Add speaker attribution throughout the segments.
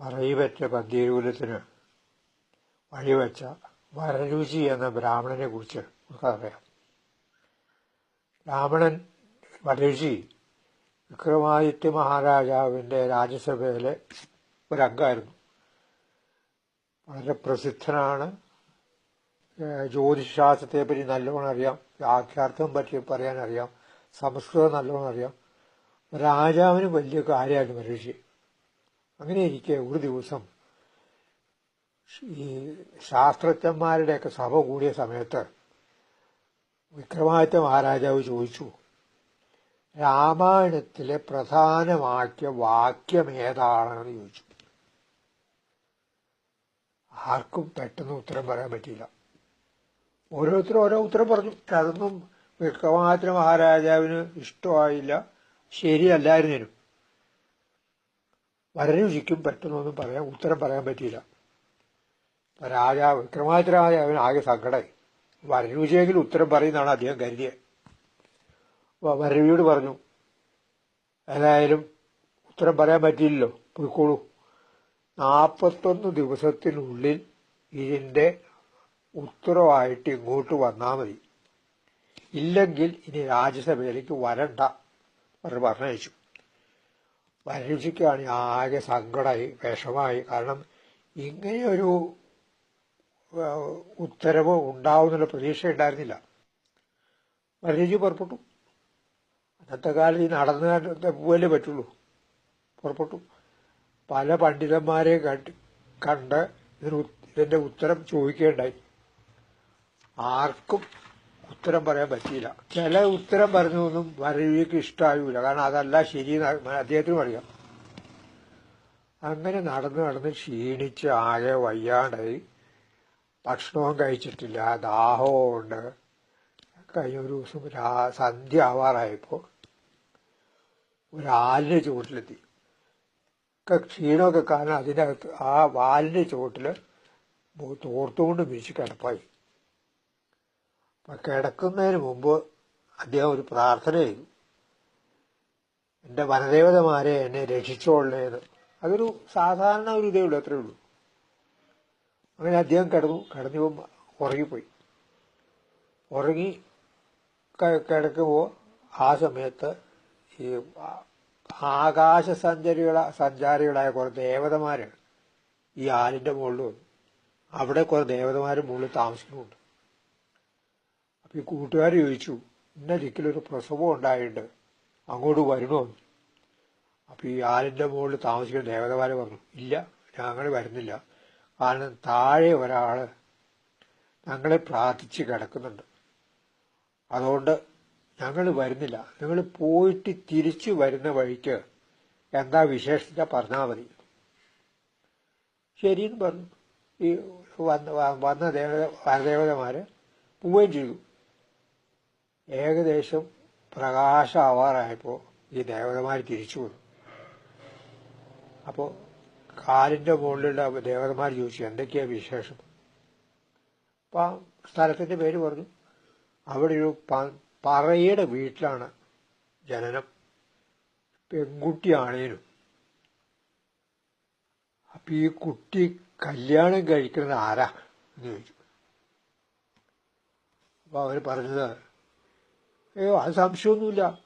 Speaker 1: പറയിപറ്റ പന്തിരൂലത്തിന് വഴിവെച്ച വരരുചി എന്ന ബ്രാഹ്മണനെ കുറിച്ച് നമുക്കറിയാം ബ്രാഹ്മണൻ വരരുചി വിക്രമാദിത്യ മഹാരാജാവിന്റെ രാജ്യസഭയിലെ ഒരംഗമായിരുന്നു. വളരെ പ്രസിദ്ധനാണ്. ജ്യോതിശാസ്ത്രത്തെപ്പറ്റി ജ്യോതിശാസ്ത്രത്തെ പറ്റി നല്ലോണം അറിയാം. വാക്യാർത്ഥം പറ്റി പറയാനറിയാം. സംസ്കൃതം നല്ലോണം അറിയാം. രാജാവിന് വലിയ കാര്യമായിരുന്നു മനുഷ്യ അങ്ങനെ ഇരിക്കെ ഒരു ദിവസം ഈ ശാസ്ത്രജ്ഞന്മാരുടെയൊക്കെ സഭ കൂടിയ സമയത്ത് വിക്രമാദിത്യ മഹാരാജാവ് ചോദിച്ചു രാമായണത്തിലെ പ്രധാനമാക്കിയ വാക്യം ഏതാണെന്ന് ചോദിച്ചു. ആർക്കും പെട്ടെന്ന് ഉത്തരം പറയാൻ പറ്റിയില്ല. ഓരോരുത്തരും ഓരോ ഉത്തരം പറഞ്ഞു. അതൊന്നും വിക്രമാദിത്യ മഹാരാജാവിന് ഇഷ്ടമായില്ല. ശരിയല്ലായിരുന്നേനും. വരരുചിക്കും പറ്റുന്നൊന്നും പറയാൻ ഉത്തരം പറയാൻ പറ്റിയില്ല. രാജാ രാജാവ് വിക്രമാദിത്യ രാജാവിന് ആകെ സങ്കടമായി വരരുചിയെങ്കിലും ഉത്തരം പറയുന്നതാണ് അദ്ദേഹം കരുതിയത് വരരുചിയോട് പറഞ്ഞു ഏതായാലും ഉത്തരം പറയാൻ പറ്റിയില്ലല്ലോ പോയിക്കോളൂ. നാൽപ്പത്തൊന്ന് ദിവസത്തിനുള്ളിൽ ഇതിന്റെ ഉത്തരവായിട്ട് ഇങ്ങോട്ട് വന്നാൽ മതി. ഇല്ലെങ്കിൽ ഇനി രാജ്യസഭയിലേക്ക് വരണ്ട അവർ പറഞ്ഞയച്ചു. വരരുചിക്കാണ് ആകെ സങ്കടമായി വിഷമായി കാരണം ഇങ്ങനെയൊരു ഉത്തരവ് ഉണ്ടാവുന്നുള്ള പ്രതീക്ഷ ഉണ്ടായിരുന്നില്ല. വരരുചി പുറപ്പെട്ടു. അന്നത്തെ കാലത്ത് ഈ നടന്ന് പോവല്ലേ പറ്റുള്ളൂ. പുറപ്പെട്ടു. പല പണ്ഡിതന്മാരെ കണ്ട് കണ്ട് ഇതിന് ഇതിന്റെ ഉത്തരം ചോദിക്കേണ്ടായി ആർക്കും ഉത്തരം പറയാൻ പറ്റിയില്ല. ചില ഉത്തരം പറഞ്ഞൊന്നും വരവിക്ക് ഇഷ്ടമായില്ല കാരണം അതല്ല ശരി അദ്ദേഹത്തിനും അറിയാം. അങ്ങനെ നടന്ന് നടന്ന് ക്ഷീണിച്ച് ആകെ വയ്യാണ്ടായി. ഭക്ഷണവും കഴിച്ചിട്ടില്ല. ദാഹവും ഉണ്ട് കഴിഞ്ഞ ഒരു ദിവസം രാ സന്ധ്യ ആവാറായപ്പോൾ ഒരാലിന്റെ ചുവട്ടിലെത്തി. ക്ഷീണമൊക്കെ കാരണം അതിനകത്ത് ആ വാലിന്റെ ചുവട്ടിൽ തോർത്തുകൊണ്ട് വിരിച്ച് കിടപ്പായി. അപ്പൊ കിടക്കുന്നതിന് മുമ്പ് അദ്ദേഹം ഒരു പ്രാർത്ഥന ചെയ്തു എന്റെ വനദേവതമാരെ എന്നെ രക്ഷിച്ചോളേന്ന് അതൊരു സാധാരണ ഒരു ഇതേ ഉള്ളൂ അത്രേ ഉള്ളൂ. അങ്ങനെ അദ്ദേഹം കിടന്നു കിടന്നു ഉറങ്ങിപ്പോയി. ഉറങ്ങി കിടക്കുമ്പോൾ ആ സമയത്ത് ഈ ആകാശ സഞ്ചാരികള സഞ്ചാരികളായ കുറെ ദേവതമാരാണ് ഈ ആലിന്റെ മുകളിൽ വന്നു. അവിടെ കുറെ ദേവതമാര് മുകളിൽ താമസിക്കുന്നുണ്ട്. അപ്പൊ ഈ കൂട്ടുകാർ ചോദിച്ചു ഇന്ന ദിക്കിലൊരു പ്രസവം ഉണ്ടായിട്ടുണ്ട്. അങ്ങോട്ട് വരണോ അപ്പോൾ അപ്പൊ ഈ ആലിന്റെ മുകളിൽ താമസിക്കുന്ന ദേവതമാരെ പറഞ്ഞു ഇല്ല ഞങ്ങൾ വരുന്നില്ല. കാരണം താഴെ ഒരാൾ ഞങ്ങളെ പ്രാർത്ഥിച്ച് കിടക്കുന്നുണ്ട്. അതുകൊണ്ട് ഞങ്ങൾ വരുന്നില്ല. നിങ്ങൾ പോയിട്ട് തിരിച്ചു വരുന്ന വഴിക്ക് എന്താ വിശേഷിച്ച പറഞ്ഞാൽ മതി. ശരിയെന്ന് പറഞ്ഞു. ഈ വന്ന വന്ന ദേവത വനദേവതമാര് പോവുകയും ചെയ്തു. ഏകദേശം പ്രകാശം ആവാറായപ്പോൾ ഈ ദേവതമാർ തിരിച്ചു വന്നു. അപ്പോൾ കാലിന്റെ മുകളിലുള്ള ദേവതമാർ ചോദിച്ചു എന്തൊക്കെയാണ് വിശേഷം? അപ്പൊ ആ സ്ഥലത്തിന്റെ പേര് പറഞ്ഞു. അവിടെ ഒരു പറയുടെ വീട്ടിലാണ് ജനനം. പെൺകുട്ടിയാണേനും അപ്പൊ ഈ കുട്ടി കല്യാണം കഴിക്കുന്നത് ആരാ എന്ന് ചോദിച്ചു. അപ്പോൾ അവർ പറഞ്ഞത് അയ്യോ അത് സംശയമൊന്നുമില്ല.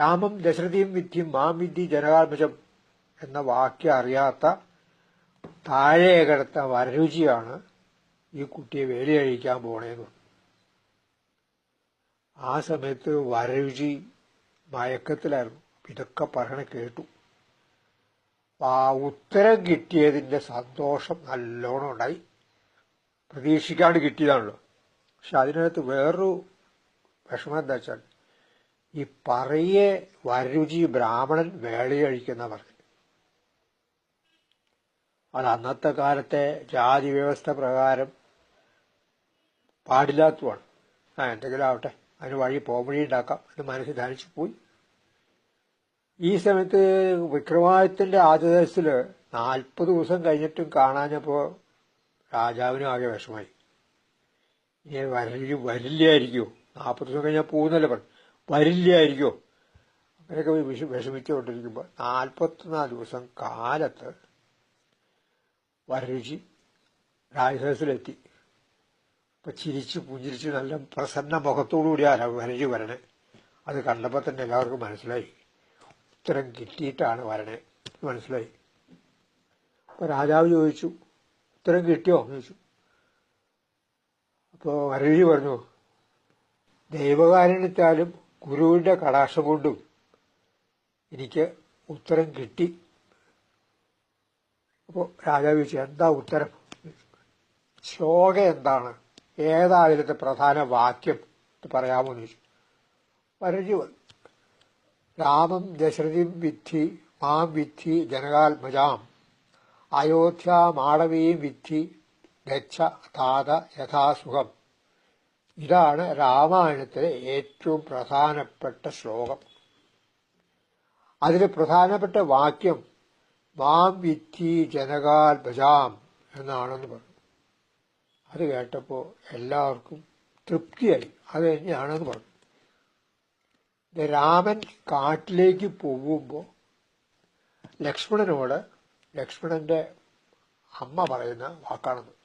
Speaker 1: രാമം ദശരഥിയും വിദ്യയും മാം വിദ്യ ജനകാത്മജം എന്ന വാക്യം അറിയാത്ത താഴെ കിടത്ത വരരുചിയാണ് ഈ കുട്ടിയെ വേലി കഴിക്കാൻ പോണേന്ന്. ആ സമയത്ത് വരരുചി മയക്കത്തിലായിരുന്നു. ഇതൊക്കെ പറയണ കേട്ടു. ആ ഉത്തരം കിട്ടിയതിന്റെ സന്തോഷം നല്ലോണം ഉണ്ടായി. പ്രതീക്ഷിക്കാണ്ട് കിട്ടിയതാണല്ലോ. പക്ഷെ അതിനകത്ത് വേറൊരു വിഷമം എന്താ വെച്ചാൽ ഈ പറയെ വരരുചി ബ്രാഹ്മണൻ വേളി കഴിക്കുന്ന പറഞ്ഞു അത് അന്നത്തെ കാലത്തെ ജാതി വ്യവസ്ഥ പ്രകാരം പാടില്ലാത്തതാണ് ആ എന്തെങ്കിലും ആവട്ടെ അതിന് വഴി പോംവഴി ഉണ്ടാക്കാം എന്ന് മനസ്സിൽ ധരിച്ചു പോയി. ഈ സമയത്ത് വിക്രമാദിത്യന്റെ ആദ്യദേശത്തിൽ നാൽപ്പത് ദിവസം കഴിഞ്ഞിട്ടും കാണാഞ്ഞപ്പോ രാജാവിനും ആകെ വിഷമായി. ഇനി വരൽ വരില്ലായിരിക്കുമോ നാൽപ്പത് ദിവസം കഴിഞ്ഞാൽ പോകുന്നല്ലേ പറഞ്ഞു വരില്ലായിരിക്കോ? അങ്ങനെയൊക്കെ വിഷ വിഷമിച്ചുകൊണ്ടിരിക്കുമ്പോൾ നാൽപ്പത്തിനാല് ദിവസം കാലത്ത് വരരുചി രാജസദസ്സിലെത്തി. അപ്പൊ ചിരിച്ച് പുഞ്ചിരിച്ച് നല്ല പ്രസന്ന മുഖത്തോടുകൂടിയാണ് വരരുചി വരണേ. അത് കണ്ടപ്പോൾ തന്നെ എല്ലാവർക്കും മനസ്സിലായി. ഉത്തരം കിട്ടിയിട്ടാണ് വരണേ മനസ്സിലായി. അപ്പൊ രാജാവ് ചോദിച്ചു ഉത്തരം കിട്ടിയോ? ചോദിച്ചു. അപ്പോ വരരുചി പറഞ്ഞു ദൈവകാരുണ്യത്താലും ഗുരുവിന്റെ കടാക്ഷം കൊണ്ടും എനിക്ക് ഉത്തരം കിട്ടി. അപ്പോൾ രാജാവ് ചോദിച്ചു എന്താ ഉത്തരം? ശ്ലോകം എന്താണ്? ഏതാ അതിലത്തെ പ്രധാന വാക്യം പറയാമോ എന്ന് ചോദിച്ചു. വരജി രാമം ദശരഥിം വിദ്ധി മാം വിദ്ധി ജനകാത്മജാം അയോധ്യ മാളവീം വിദ്ധി ഗച്ഛ താത യഥാസുഖം ഇതാണ് രാമായണത്തിലെ ഏറ്റവും പ്രധാനപ്പെട്ട ശ്ലോകം. അതിലെ പ്രധാനപ്പെട്ട വാക്യം മാം വിധി ജനകാൽ ഭജാം എന്നാണെന്ന് പറഞ്ഞു. അത് കേട്ടപ്പോൾ എല്ലാവർക്കും തൃപ്തിയായി. അത് തന്നെയാണെന്ന് പറഞ്ഞു. രാമൻ കാട്ടിലേക്ക് പോകുമ്പോൾ ലക്ഷ്മണനോട് ലക്ഷ്മണന്റെ അമ്മ പറയുന്ന വാക്കാണെന്ന്